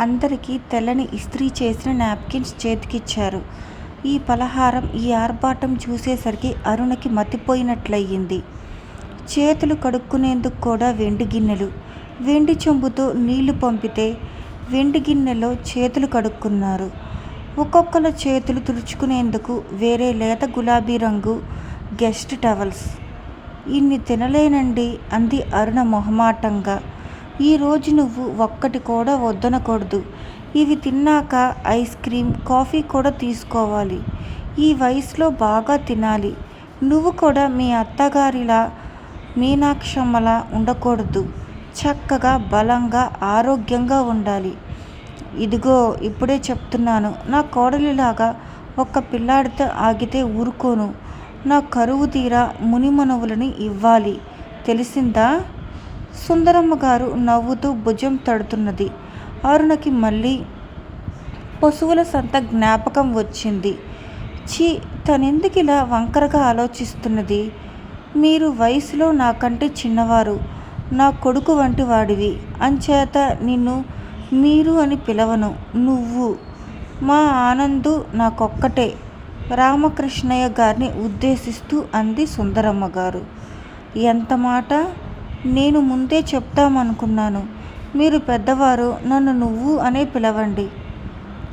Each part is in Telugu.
అందరికీ తెల్లని ఇస్త్రీ చేసిన నాప్కిన్స్ చేతికిచ్చారు. ఈ పలహారం, ఈ ఆర్భాటం చూసేసరికి అరుణకి మతిపోయినట్లయింది. చేతులు కడుక్కునేందుకు కూడా వెండి గిన్నెలు. వెండి చెంబుతో నీళ్ళు పంపితే వెండి గిన్నెలో చేతులు కడుక్కున్నారు. ఒక్కొక్కరు చేతులు తుడుచుకునేందుకు వేరే లేత గులాబీ రంగు గెస్ట్ టవల్స్. ఇన్ని తినలేనండి అంది అరుణ మొహమాటంగా. ఈరోజు నువ్వు ఒక్కటి కూడా వద్దనకూడదు. ఇవి తిన్నాక ఐస్ క్రీమ్ కాఫీ కూడా తీసుకోవాలి. ఈ వయసులో బాగా తినాలి. నువ్వు కూడా మీ అత్తగారిలా మీనాక్షమ్మలా ఉండకూడదు. చక్కగా, బలంగా, ఆరోగ్యంగా ఉండాలి. ఇదిగో ఇప్పుడే చెప్తున్నాను. నా కోడలిలాగా ఒక్క పిల్లాడితో ఆగితే ఊరుకోను. నా కరువు తీరా మునిమనుమలని ఇవ్వాలి. తెలిసిందా? సుందరమ్మ గారు నవ్వుతూ భుజం తడుతున్నది. అరుణకి మళ్ళీ పశువుల సంత జ్ఞాపకం వచ్చింది. చి తనెందుకు ఇలా వంకరగా ఆలోచిస్తున్నది? మీరు వయసులో నాకంటే చిన్నవారు. నా కొడుకు వంటి వాడివి. అంచేత నిన్ను మీరు అని పిలవను. నువ్వు. మా ఆనందు నాకొక్కటే రామకృష్ణయ్య గారిని ఉద్దేశిస్తూ అంది సుందరమ్మ గారు ఎంతమాట? నేను ముందే చెప్తామనుకున్నాను మీరు పెద్దవారు. నన్ను నువ్వు అనే పిలవండి.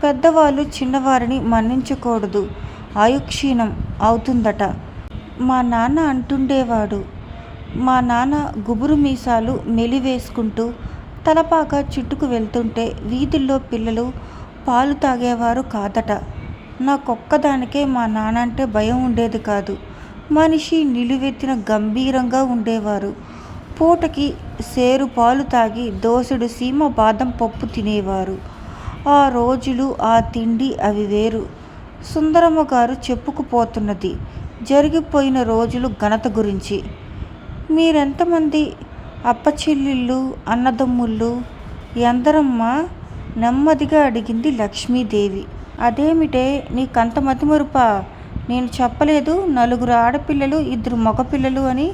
పెద్దవాళ్ళు చిన్నవారిని మన్నించకూడదు. ఆయుక్షీణం అవుతుందట. మా నాన్న అంటుండేవాడు. మా నాన్న గుబురు మీసాలు మెలివేసుకుంటూ తలపాక చుట్టుకు వెళ్తుంటే వీధుల్లో పిల్లలు పాలు తాగేవారు కాదట. నాకొక్కదానికే మా నాన్నంటే భయం ఉండేది కాదు. మనిషి నిలువెత్తిన గంభీరంగా ఉండేవారు. పూటకి సేరు పాలు తాగి దోసెడు సీమ బాదం పప్పు తినేవారు. ఆ రోజులు ఆ తిండి అవి వేరు. సుందరమ్మ గారు చెప్పుకుపోతున్నది జరిగిపోయిన రోజులు ఘనత గురించి. మీరెంతమంది అప్పచెల్లిళ్ళు అన్నదమ్ముళ్ళు? ఎందరమ్మా? నెమ్మదిగా అడిగింది లక్ష్మీదేవి. అదేమిటే నీకంత మతిమరుపా? నేను చెప్పలేదు నలుగురు ఆడపిల్లలు, ఇద్దరు మగపిల్లలు అని.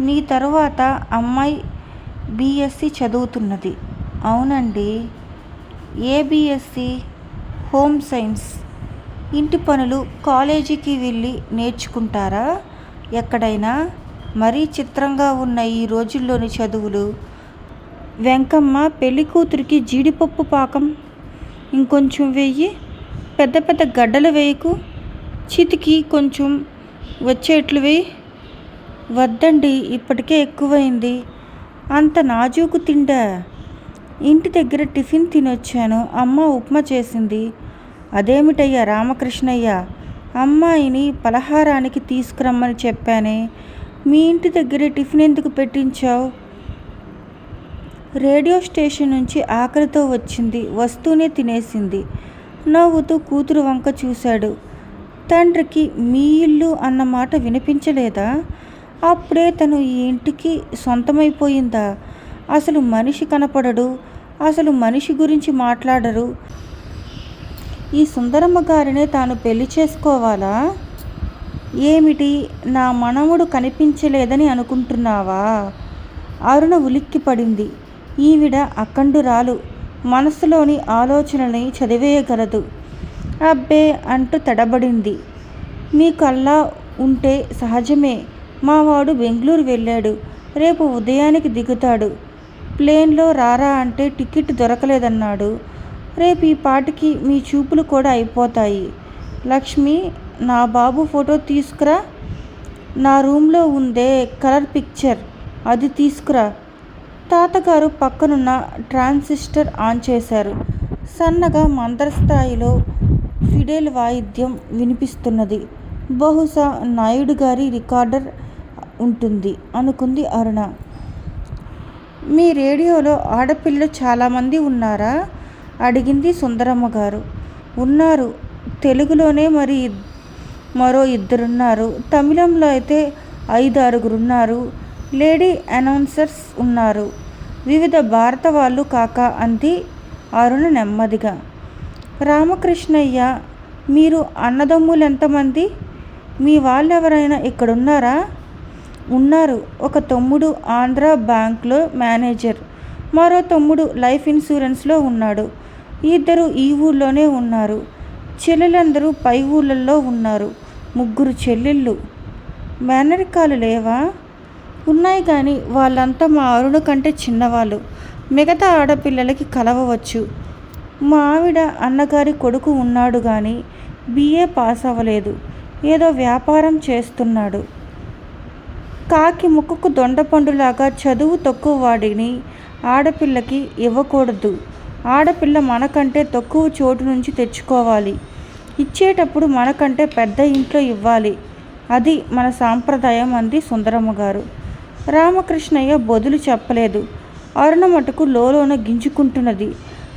నీ తరువాత అమ్మాయి బీఎస్సీ చదువుతున్నది. అవునండి ఏ హోమ్ సైన్స్. ఇంటి పనులు కాలేజీకి వెళ్ళి నేర్చుకుంటారా ఎక్కడైనా? మరీ చిత్రంగా ఉన్న ఈ రోజుల్లోని చదువులు. వెంకమ్మ పెళ్ళికూతురికి జీడిపప్పు పాకం ఇంకొంచెం వెయ్యి. పెద్ద పెద్ద గడ్డలు వేయకు చితికి కొంచెం వచ్చేట్లు వేయి వద్దండి ఇప్పటికే ఎక్కువైంది. అంత నాజూకు తిండా? ఇంటి దగ్గర టిఫిన్ తినొచ్చాను. అమ్మ ఉప్మా చేసింది. అదేమిటయ్యా రామకృష్ణయ్య? అమ్మాయిని పలహారానికి తీసుకురమ్మని చెప్పానే? మీ ఇంటి దగ్గరే టిఫినెందుకు పెట్టించావు రేడియో స్టేషన్ నుంచి ఆకలితో వచ్చింది. వస్తూనే తినేసింది. నవ్వుతూ కూతురు వంక చూశాడు. తండ్రికి మీ ఇల్లు అన్నమాట వినిపించలేదా? అప్పుడే తను ఈ ఇంటికి సొంతమైపోయిందా? అసలు మనిషి కనపడడు. అసలు మనిషి గురించి మాట్లాడరు. ఈ సుందరమ్మ గారినే తాను పెళ్ళి చేసుకోవాలా? ఏమిటి? నా మనముడు కనిపించలేదని అనుకుంటున్నావా? అరుణ ఉలిక్కిపడింది. ఈవిడ అఖండురాలు. మనసులోని ఆలోచనని చదివేయగలదు. అబ్బే అంటూ తడబడింది. మీకు అలా సహజమే. మావాడు బెంగళూరు వెళ్ళాడు. రేపు ఉదయానికి దిగుతాడు. ప్లేన్లో రారా అంటే టికెట్ దొరకలేదన్నాడు. రేపు ఈ పాటికి మీ చూపులు కూడా అయిపోతాయి. లక్ష్మి నా బాబు ఫోటో తీసుకురా. నా రూంలో ఉందే కలర్ పిక్చర్ అది తీసుకురా. తాతగారు పక్కనున్న ట్రాన్సిస్టర్ ఆన్ చేశారు. సన్నగా మందరస్థాయిలో ఫిడేల్ వాయిద్యం వినిపిస్తున్నది. బహుశా నాయుడు గారి రికార్డర్ ఉంటుంది అనుకుంది అరుణ. మీ రేడియోలో ఆడపిల్లలు చాలామంది ఉన్నారా అడిగింది సుందరమ్మ గారు ఉన్నారు తెలుగులోనే మరి మరో ఇద్దరున్నారు. తమిళంలో అయితే ఐదు ఆరుగురున్నారు లేడీ అనౌన్సర్స్ ఉన్నారు వివిధ భారత వాళ్ళు కాక అంది అరుణ నెమ్మదిగా. రామకృష్ణయ్య మీరు అన్నదమ్ములు ఎంతమంది మీ వాళ్ళెవరైనా ఇక్కడున్నారా? ఉన్నారు. ఒక తమ్ముడు ఆంధ్రా బ్యాంక్లో మేనేజర్. మరో తమ్ముడు లైఫ్ ఇన్సూరెన్స్లో ఉన్నాడు. ఇద్దరు ఈ ఊళ్ళోనే ఉన్నారు. చెల్లెలందరూ పై ఊళ్ళల్లో ఉన్నారు. ముగ్గురు చెల్లెళ్ళు. మేనరికాలు లేవా? ఉన్నాయి కానీ వాళ్ళంతా మా అరుణ కంటే చిన్నవాళ్ళు. మిగతా ఆడపిల్లలకి కలవవచ్చు. మా ఆవిడ అన్నగారి కొడుకు ఉన్నాడు కానీ బీఏ పాస్ అవ్వలేదు. ఏదో వ్యాపారం చేస్తున్నాడు. కాకి ముక్కుకు దొండపండులాగా చదువు తక్కువ వాడిని ఆడపిల్లకి ఇవ్వకూడదు. ఆడపిల్ల మనకంటే తక్కువ చోటు నుంచి తెచ్చుకోవాలి. ఇచ్చేటప్పుడు మనకంటే పెద్ద ఇంట్లో ఇవ్వాలి. అది మన సాంప్రదాయం అంది సుందరమ్మ గారు. రామకృష్ణయ్య బదులు చెప్పలేదు. అరుణ మటుకు లోలోన గింజుకుంటున్నది.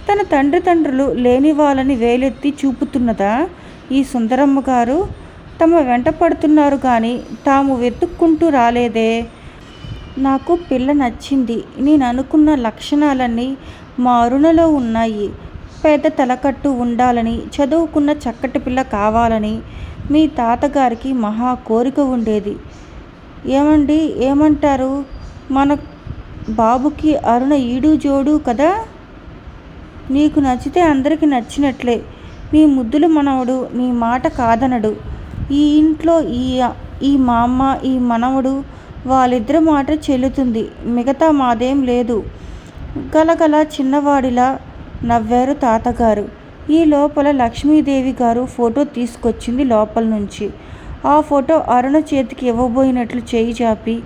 తన తండ్రి తండ్రులు లేని వాళ్ళని వేలెత్తి చూపుతున్నదా ఈ సుందరమ్మ గారు? తమ వెంట పడుతున్నారు కానీ తాము వెతుక్కుంటూ రాలేదే. నాకు పిల్ల నచ్చింది. నేను అనుకున్న లక్షణాలన్నీ మా అరుణలో ఉన్నాయి. పెద్ద తలకట్టు ఉండాలని చదువుకున్న చక్కటి పిల్ల కావాలని మీ తాతగారికి మహా కోరిక ఉండేది. ఏమండి? ఏమంటారు? మన బాబుకి అరుణ ఈడు జోడు కదా? నీకు నచ్చితే అందరికీ నచ్చినట్లే. నీ ముద్దుల మనవడు నీ మాట కాదనడు. ఈ ఇంట్లో ఈ ఈ మా అమ్మ ఈ మనవడు వాళ్ళిద్దరి మాట చెల్లుతుంది. మిగతా మాదేం లేదు. గలగల చిన్నవాడిలా నవ్వారు తాతగారు. ఈ లోపల లక్ష్మీదేవి గారు ఫోటో తీసుకొచ్చింది లోపల నుంచి. ఆ ఫోటో అరుణ చేతికి ఇవ్వబోయినట్లు చేయి చాపి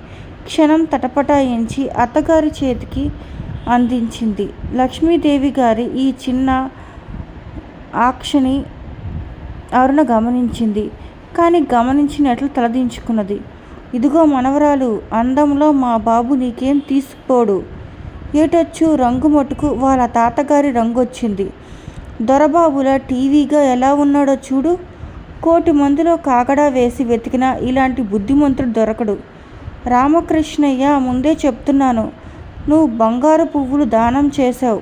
క్షణం తటపటాయించి అత్తగారి చేతికి అందించింది. లక్ష్మీదేవి గారి ఈ చిన్న ఆక్షని అరుణ గమనించింది. కానీ గమనించినట్లు తలదించుకున్నది. ఇదిగో మనవరాలు అందంలో మా బాబు నీకేం తీసుకుపోడు ఏటొచ్చు రంగు మటుకు వాళ్ళ తాతగారి రంగు వచ్చింది దొరబాబుల టీవీగా ఎలా ఉన్నాడో చూడు. కోటి మందిలో కాకడా వేసి వెతికినా ఇలాంటి బుద్ధిమంతుడు దొరకడు. రామకృష్ణయ్య ముందే చెప్తున్నాను. నువ్వు బంగారు పువ్వులు దానం చేశావు.